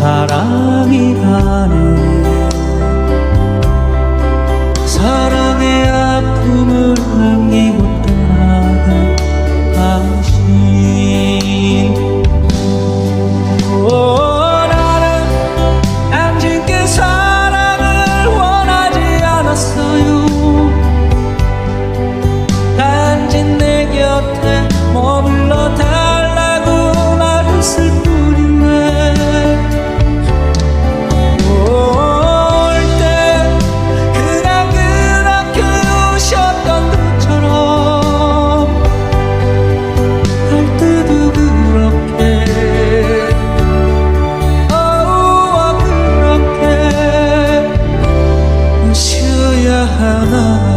사랑이라는 사랑 啊。